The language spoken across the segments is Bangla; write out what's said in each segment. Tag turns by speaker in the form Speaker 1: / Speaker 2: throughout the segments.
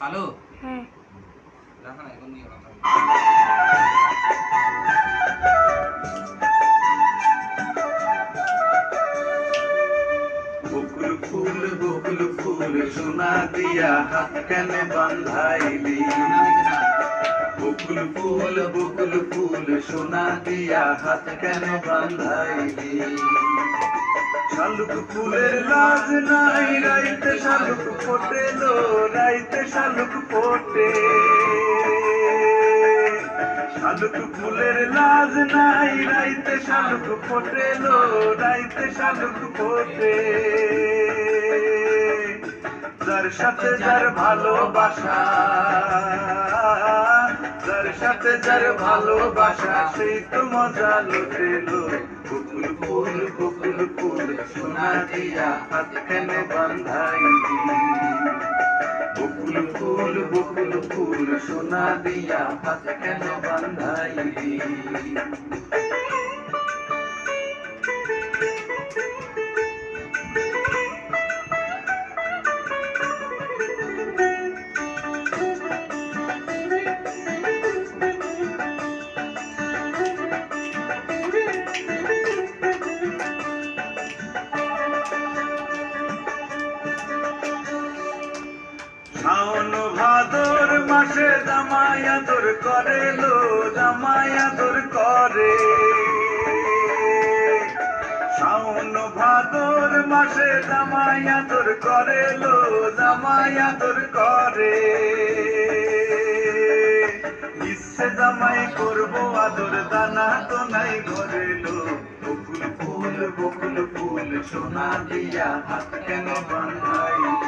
Speaker 1: হ্যালো
Speaker 2: হ্যাঁ।
Speaker 1: রাখো না এখন নিয়ে।
Speaker 3: বকুল ফুল বকুল ফুল সোনা দিয়া হাত কেন বান্ধাইলি? বকুল ফুল বকুল ফুল সোনা দিয়া হাত কেন বান্ধাইলি শালুক ফুলের লাজ নাই, রাইতে শালুক ফোটে লো রাইতে শালুক ফোটে। শালুক ফুলের লাজ নাই, রাইতে শালুক ফোটে লো রাইতে শালুক ফোটে। যার সাথে যার ভালোবাসা। যার সাথে যার ভালোবাসা সেই তো মজা লুটেল। বকুল ফুল বকুল ফুল, সোনা দিয়া হাত কেন বান্ধাইলি। বকুল ফুল বকুল ফুল, সোনা দিয়া হাত কেন শাওন ভাদর মাসে জামাই আদর করে লো জামাই আদর করে। শাওন ভাদর মাসে জামাই আদর করে লো জামাই আদর করে। ইচ্ছে জামাই করব আদর দানা তো নাই ঘরে লো। বকুল ফুল বকুল ফুল সোনা দিয়া হাত কেন বান্ধাইলি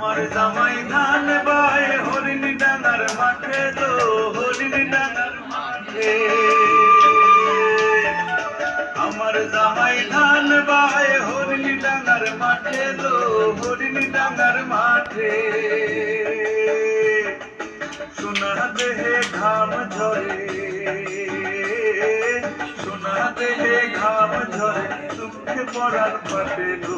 Speaker 3: আমার জামাই ধান বাই হরিণ ডাঙার মাঠে তো, হরিণ ডাঙার মাঠে। আমার জামাই ধান বাই হরিণ ডাঙার মাঠে তো, হরিণ ডাঙার মাঠে। সোনা দেহে ঘাম ঝরে, সোনা দেহে ঘাম ঝরে, দুঃখে পড়ার পাটে গো।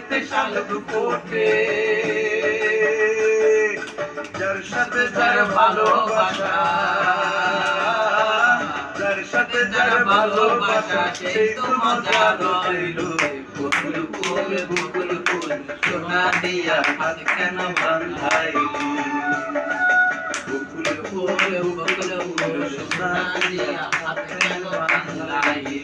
Speaker 3: রাইতে শালুক ফোটে যার সাথে যার ভালোবাসা, যার সাথে যার ভালোবাসা, সেই তো মজা লইলো। বকুল ফুল বকুল ফুল, সোনা দিয়া হাত কেন বান্ধাইলি? বকুল ফুল বকুল ফুল, সোনা দিয়া হাত কেন বান্ধাইলি?